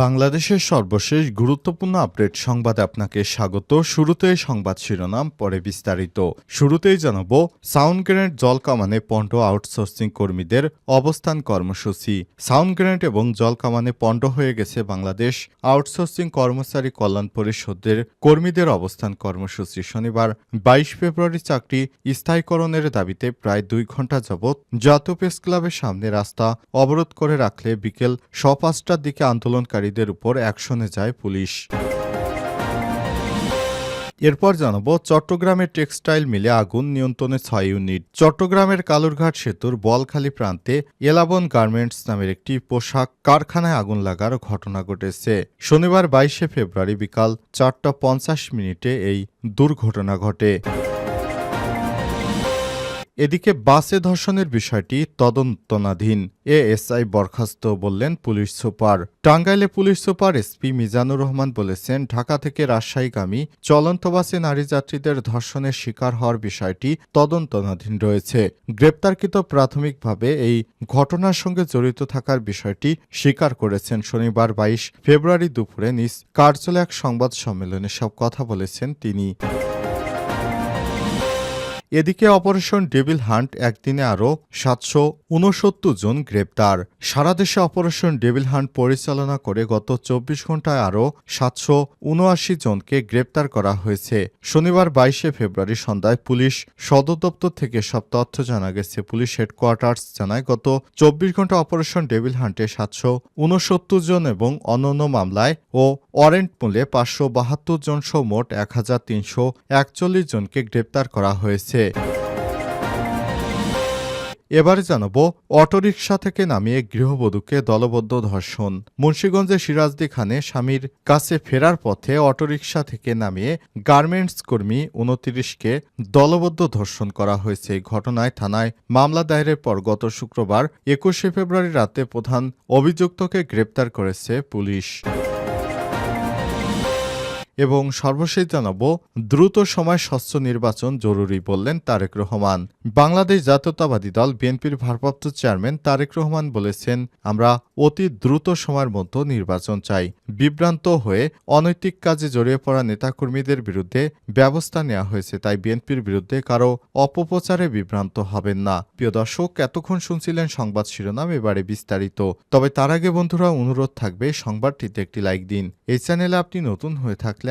বাংলাদেশের সর্বশেষ গুরুত্বপূর্ণ আপডেট সংবাদে আপনাকে স্বাগত। শুরুতেই সংবাদ শিরোনাম, পরে বিস্তারিত। শুরুতেই জানাব সাউন্ড গ্রেনেড জল কামানে পণ্ড আউটসোর্সিং কর্মীদের অবস্থান কর্মসূচি। সাউন্ড গ্রেনেড এবং জল কামানে পণ্ড হয়ে গেছে বাংলাদেশ আউটসোর্সিং কর্মচারী কল্যাণ পরিষদের কর্মীদের অবস্থান কর্মসূচি। শনিবার বাইশ ফেব্রুয়ারি চাকরি স্থায়ীকরণের দাবিতে প্রায় দুই ঘণ্টা যাবৎ জাতীয় প্রেস ক্লাবের সামনে রাস্তা অবরোধ করে রাখলে বিকেল স পাঁচটার দিকে আন্দোলনকারীদের উপর অ্যাকশনে যায় পুলিশ। এরপর জানাব চট্টগ্রামের টেক্সটাইল মিলে আগুন নিয়ন্ত্রণে ছয় ইউনিট। চট্টগ্রামের কালুরঘাট সেতুর বলখালী প্রান্তে এলাবন গার্মেন্টস নামের একটি পোশাক কারখানায় আগুন লাগার ঘটনা ঘটেছে। শনিবার বাইশে ফেব্রুয়ারি বিকাল চারটা পঞ্চাশ মিনিটে এই দুর্ঘটনা ঘটে। এদিকে বাসে ধর্ষণের বিষয়টি তদন্তনাধীন। এএসআই বরখাস্ত বললেন পুলিশ সুপার। টাঙ্গাইলে police super SP Mizanur Rahman বলেছেন, ঢাকা থেকে রাজশাহীগামী চলন্ত বাসে নারী যাত্রীদের ধর্ষণের শিকার হওয়ার বিষয়টি তদন্তনাধীন রয়েছে। গ্রেপ্তারকৃত প্রাথমিকভাবে এই ঘটনার সঙ্গে জড়িত থাকার বিষয়টি স্বীকার করেছেন শনিবার বাইশ ফেব্রুয়ারি দুপুরে নিজ কার্যালয়ে এক সংবাদ সম্মেলনে সব কথা বলেছেন তিনি। এদিকে অপারেশন ডেভিল হান্ট একদিনে আরও সাতশো উনসত্তর জন গ্রেপ্তার। সারা দেশে অপারেশন ডেভিল হান্ট পরিচালনা করে গত চব্বিশ ঘন্টায় আরও সাতশো উনআশি জনকে গ্রেপ্তার করা হয়েছে। শনিবার বাইশে ফেব্রুয়ারি সন্ধ্যায় পুলিশ সদর দপ্তর থেকে সব তথ্য জানা গেছে। পুলিশ হেডকোয়ার্টার্স জানায়, গত চব্বিশ ঘণ্টা অপারেশন ডেভিল হান্টে সাতশো উনসত্তর জন এবং অন্যান্য মামলায় ও ওয়ারেন্ট মূল্যে পাঁচশো বাহাত্তর জন সহ মোট এক হাজার তিনশো একচল্লিশ জনকে গ্রেপ্তার করা হয়েছে। এবারে জানাব, অটোরিকশা থেকে নামিয়ে গৃহবধূকে দলবদ্ধ ধর্ষণ। মুন্সীগঞ্জের সিরাজদি খানে স্বামীর কাছে ফেরার পথে অটোরিকশা থেকে নামিয়ে গার্মেন্টস কর্মী উনত্রিশকে দলবদ্ধ ধর্ষণ করা হয়েছে। ঘটনায় থানায় মামলা দায়েরের পর গত শুক্রবার একুশে ফেব্রুয়ারি রাতে প্রধান অভিযুক্তকে গ্রেপ্তার করেছে পুলিশ। এবং সর্বশেষ জানাব, দ্রুত সময় স্বচ্ছ নির্বাচন জরুরি বললেন তারেক রহমান। বাংলাদেশ জাতীয়তাবাদী দল বিএনপির ভারপ্রাপ্ত চেয়ারম্যান তারেক রহমান বলেছেন, আমরা অতি দ্রুত সময়ের মধ্যে নির্বাচন চাই। বিভ্রান্ত হয়ে অনৈতিক কাজে জড়িয়ে পড়া নেতাকর্মীদের বিরুদ্ধে ব্যবস্থা নেওয়া হয়েছে, তাই বিএনপির বিরুদ্ধে কারও অপপ্রচারে বিভ্রান্ত হবেন না। প্রিয় দর্শক, এতক্ষণ শুনছিলেন সংবাদ শিরোনাম, এবারে বিস্তারিত। তবে তার আগে বন্ধুরা, অনুরোধ থাকবে, সংবাদটিতে একটি লাইক দিন। এই চ্যানেলে আপনি নতুন হয়ে থাকলে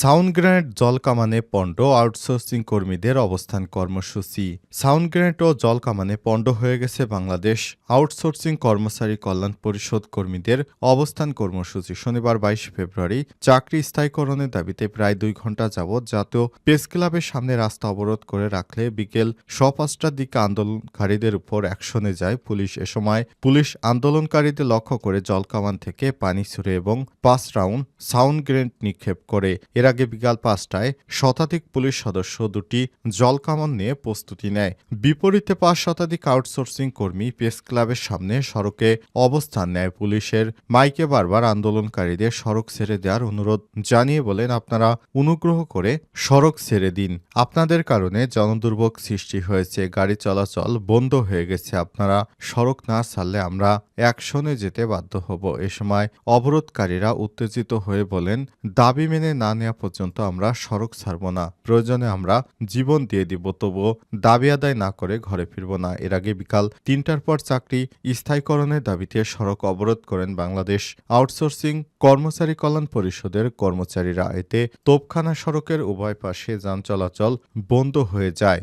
সাউন্ড গ্রেনেড জল কামানে পণ্ড আউটসোর্সিং কর্মীদের অবস্থান কর্মসূচি। সাউন্ড গ্রেনেড ও জল কামানে পণ্ড হয়ে গেছে বাংলাদেশ আউটসোর্সিং কর্মচারী কল্যাণ পরিষদ কর্মীদের অবস্থান কর্মসূচি। শনিবার বাইশ ফেব্রুয়ারি চাকরি স্থায়ীকরণের দাবিতে প্রায় দুই ঘণ্টা যাবৎ জাতীয় প্রেস ক্লাবের সামনে রাস্তা অবরোধ করে রাখলে বিকেল স পাঁচটার দিকে আন্দোলনকারীদের উপর অ্যাকশনে যায় পুলিশ। এ সময় পুলিশ আন্দোলনকারীদের লক্ষ্য করে জলকামান থেকে পানি ছুড়ে এবং পাঁচ রাউন্ড সাউন্ড গ্রেনেড নিক্ষেপ করে। এর আগে বিকাল পাঁচটায় শতাধিক পুলিশ সদস্য দুটি জলকামান নিয়ে প্রস্তুতি নেয়। বিপরীতে পাঁচ শতাধিক আউটসোর্সিং কর্মী প্রেস ক্লাবের সামনে সড়কে অবস্থান নেয় পুলিশের। মাইকে বারবার আন্দোলনকারীদের সড়ক ছেড়ে দেওয়ার অনুরোধ জানিয়ে বলেন, আপনারা অনুগ্রহ করে সড়ক ছেড়ে দিন। আপনাদের কারণে জনদুর্ভোগ সৃষ্টি হয়েছে, গাড়ি চলাচল বন্ধ হয়ে গেছে। আপনারা সড়ক না ছাড়লে আমরা অ্যাকশনে যেতে বাধ্য হব। এ সময় অবরোধকারীরা উত্তেজিত হয়ে বলেন, দাবি মেনে না নেওয়া পর্যন্ত আমরা সড়ক ছাড়ব না। প্রয়োজনে আমরা জীবন দিয়ে দিব, তবুও দাবি আদায় না করে ঘরে ফিরব না। এর আগে বিকাল তিনটার পর চাকরি স্থায়ীকরণের দাবিতে সড়ক অবরোধ করেন বাংলাদেশ আউটসোর্সিং কর্মচারী কল্যাণ পরিষদের কর্মচারীরা। এতে তোপখানা সড়কের উভয় পাশে যান চলাচল বন্ধ হয়ে যায়।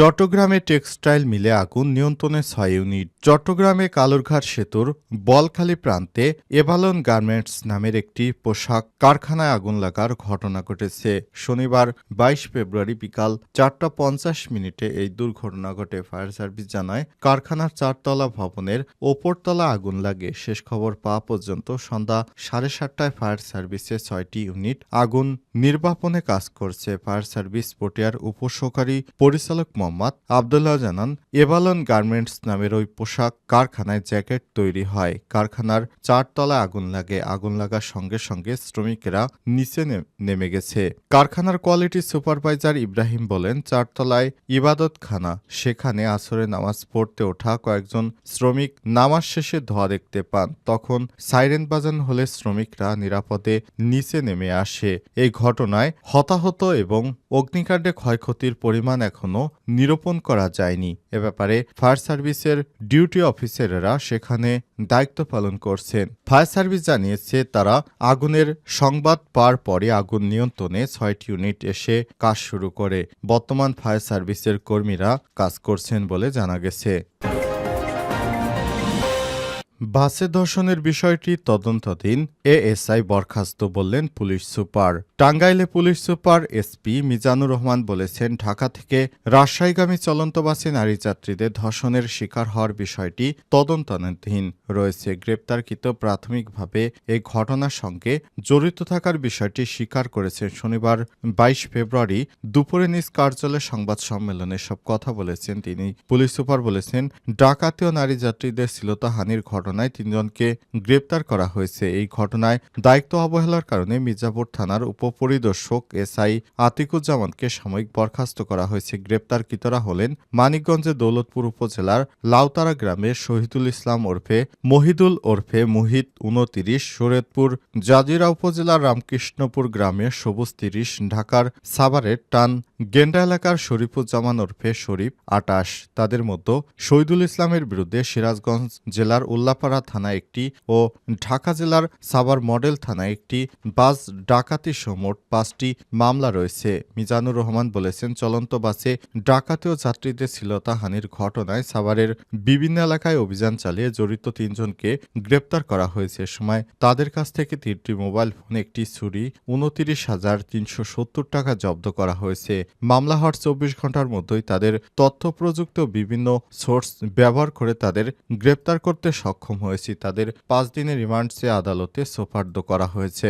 চট্টগ্রামে টেক্সটাইল মিলে আগুন নিয়ন্ত্রণে ছয় ইউনিট। চট্টগ্রামে কালুরঘাট সেতুর বলখালি প্রান্তে এভালন গার্মেন্টস নামের একটি পোশাক কারখানায় আগুন লাগার ঘটনা ঘটেছে। শনিবার বাইশ ফেব্রুয়ারি বিকাল চারটা পঞ্চাশ মিনিটে এই দুর্ঘটনা ঘটে। ফায়ার সার্ভিস জানায়, কারখানার চারতলা ভবনের ওপরতলা আগুন লাগে। শেষ খবর পাওয়া পর্যন্ত সন্ধ্যা সাড়ে সাতটায় ফায়ার সার্ভিসে ছয়টি ইউনিট আগুন নির্বাপনে কাজ করছে। ফায়ার সার্ভিস পটিয়ার উপসহকারী পরিচালক মোহাম্মদ আবদুল্লাহ জানান এভালন গার্মেন্টস নামের ওই পোশাক কারখানায় জ্যাকেট তৈরি হয়। কারখানার চারতলায় আগুন লাগে। আগুন লাগার সঙ্গে সঙ্গে শ্রমিকেরা নিচে নেমে গেছে। কারখানার কোয়ালিটি সুপারভাইজার ইব্রাহিম বলেন, চারতলায় ইবাদতখানা। সেখানে আসরে নামাজ পড়তে ওঠা কয়েকজন শ্রমিক নামাজ শেষে ধোয়া দেখতে পান। তখন সাইরেন বাজান হলে শ্রমিকরা নিরাপদে নিচে নেমে আসে। এই ঘটনায় হতাহত এবং অগ্নিকাণ্ডে ক্ষয়ক্ষতির পরিমাণ এখনও নিরূপণ করা যায়নি। এ ব্যাপারে ফায়ার সার্ভিসের ডিউটি অফিসাররা সেখানে দায়িত্ব পালন করছেন। ফায়ার সার্ভিস জানিয়েছে, তারা আগুনের সংবাদ পাওয়ার পরে আগুন নিয়ন্ত্রণে ছয়টি ইউনিট এসে কাজ শুরু করে। বর্তমান ফায়ার সার্ভিসের কর্মীরা কাজ করছেন বলে জানা গেছে। বাসে ধর্ষণের বিষয়টি তদন্তাধীন এএসআই বরখাস্ত বললেন পুলিশ সুপার। টাঙ্গাইলে police super SP Mizanur Rahman বলেছেন, ঢাকা থেকে রাজশাহীগামী চলন্ত বাসে নারী যাত্রীদের ধর্ষণের শিকার হওয়ার বিষয়টি তদন্তাধীন রয়েছে। গ্রেপ্তারকৃত প্রাথমিকভাবে এই ঘটনার সঙ্গে জড়িত থাকার বিষয়টি স্বীকার করেছেন। শনিবার বাইশ ফেব্রুয়ারি দুপুরে নিজ কার্যালয়ে সংবাদ সম্মেলনে সব কথা বলেছেন তিনি। পুলিশ সুপার বলেছেন ডাকাতি ও নারী যাত্রীদের শ্লীলতাহানির ঘটনায় তিনজনকে গ্রেপ্তার করা হয়েছে। এই ঘটনায় দায়িত্ব অবহেলার কারণে মির্জাপুর থানার উপপরিদর্শক এসআই আতিকুজ্জামানকে সাময়িক বরখাস্ত করা হয়েছে। গ্রেপ্তারকৃতরা হলেন মানিকগঞ্জের দৌলতপুর উপজেলার লাউতারা গ্রামের শহীদুল ইসলাম ওরফে, মহিদুল ওরফে, মুহিত উনতিরিশ শরীয়তপুর জাজিরা উপজেলার রামকৃষ্ণপুর গ্রামের সবুজ তিরিশ, ঢাকার সাভারের টান গেন্ডা এলাকার শরীফুজ্জামান ওরফে শরীফ আটাশ। তাদের মধ্যে শহীদুল ইসলামের বিরুদ্ধে সিরাজগঞ্জ জেলার উল্লাপাড়া থানায় একটি ও ঢাকা জেলার সাভার মডেল থানায় একটি বাস ডাকাতি মোট পাঁচটি মামলা রয়েছে। মিজানুর রহমান বলেছেন, চলন্ত বাসে ডাকাতি ও যাত্রীদের শ্লীলতাহানির ঘটনায় সাভারের বিভিন্ন এলাকায় অভিযান চালিয়ে জড়িত তিনজনকে গ্রেপ্তার করা হয়েছে। সময় তাদের কাছ থেকে তিনটি মোবাইল ফোন, একটি ছুরি, উনতিরিশ হাজার তিনশো সত্তর টাকা জব্দ করা হয়েছে। মামলা হওয়ার চব্বিশ ঘণ্টার মধ্যেই তাদের তথ্যপ্রযুক্ত বিভিন্ন সোর্স ব্যবহার করে তাদের গ্রেপ্তার করতে সক্ষম হয়েছি। তাদের পাঁচ দিনের রিমান্ড চেয়ে আদালতে সোপার্দ করা হয়েছে।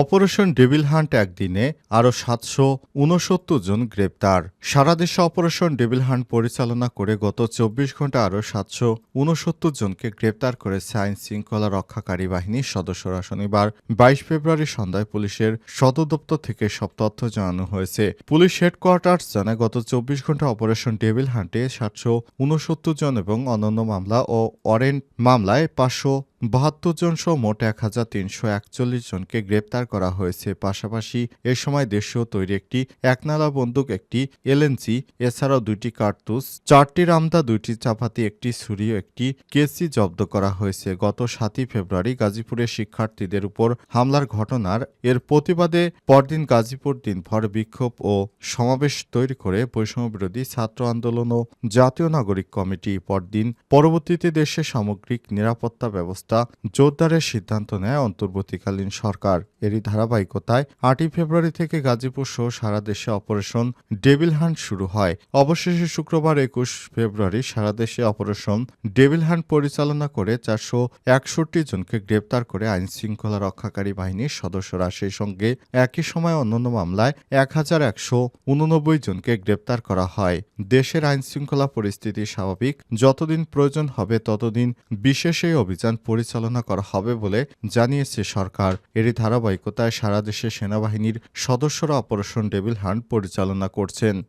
অপারেশন ডেভিল হান্ট একদিনে আরও সাতশো উনসত্তর জন গ্রেপ্তার। সারা দেশে অপারেশন ডেভিল হান্ট পরিচালনা করে গত চব্বিশ ঘণ্টা আরও সাতশো উনসত্তর জনকে গ্রেপ্তার করেছে আইন শৃঙ্খলা রক্ষাকারী বাহিনীর সদস্যরা। শনিবার, বাইশ ফেব্রুয়ারি সন্ধ্যায় পুলিশের সদর দপ্তর থেকে সব তথ্য জানানো হয়েছে। পুলিশ হেডকোয়ার্টার্স জানায় গত চব্বিশ ঘণ্টা অপারেশন ডেভিল হান্টে সাতশো উনসত্তর জন এবং অন্যান্য মামলা ও ওয়ারেন্ট মামলায় পাঁচশো বাহাত্তর জন সহ মোট এক হাজার তিনশো একচল্লিশ জনকে গ্রেপ্তার করা হয়েছে। পাশাপাশি এ সময় দেশীয় তৈরি একটি একনালা বন্দুক, একটি এলএনসি এছাড়াও দুইটি কার্তুস চারটি রামদা, দুইটি চাপাতি, একটি ছুরি একটি কেসি জব্দ করা হয়েছে। গত সাতই ফেব্রুয়ারি গাজীপুরের শিক্ষার্থীদের উপর হামলার ঘটনার এর প্রতিবাদে পরদিন গাজীপুর দিনভর বিক্ষোভ ও সমাবেশ তৈরি করে বৈষম্য বিরোধী ছাত্র আন্দোলন ও জাতীয় নাগরিক কমিটি। পরদিন পরবর্তীতে দেশে সামগ্রিক নিরাপত্তা ব্যবস্থা জোরদারের সিদ্ধান্ত নেয় অন্তর্বর্তীকালীন সরকার। এরই ধারাবাহিকতায় আটই ফেব্রুয়ারি থেকে গাজীপুর সহ সারা দেশে অপারেশন ডেভিল হান্ট শুরু হয়। অবশেষে শুক্রবার একুশ ফেব্রুয়ারি সারা দেশে অপারেশন ডেভিল হান্ট পরিচালনা করে চারশো একষট্টি জনকে গ্রেপ্তার করে আইন শৃঙ্খলা রক্ষাকারী বাহিনীর সদস্যরা। সেই সঙ্গে একই সময় অন্যান্য মামলায় এক হাজার একশো উননব্বই জনকে গ্রেপ্তার করা হয়। দেশের আইন শৃঙ্খলা পরিস্থিতি স্বাভাবিক। যতদিন প্রয়োজন হবে ততদিন বিশেষ এই অভিযান পরিচালনা করা হবে বলে জানিয়েছে সরকার। এরই ধারাবাহিকতায় সারা দেশে সেনাবাহিনীর সদস্যরা অপারেশন ডেভিল হান্ট পরিচালনা করছেন।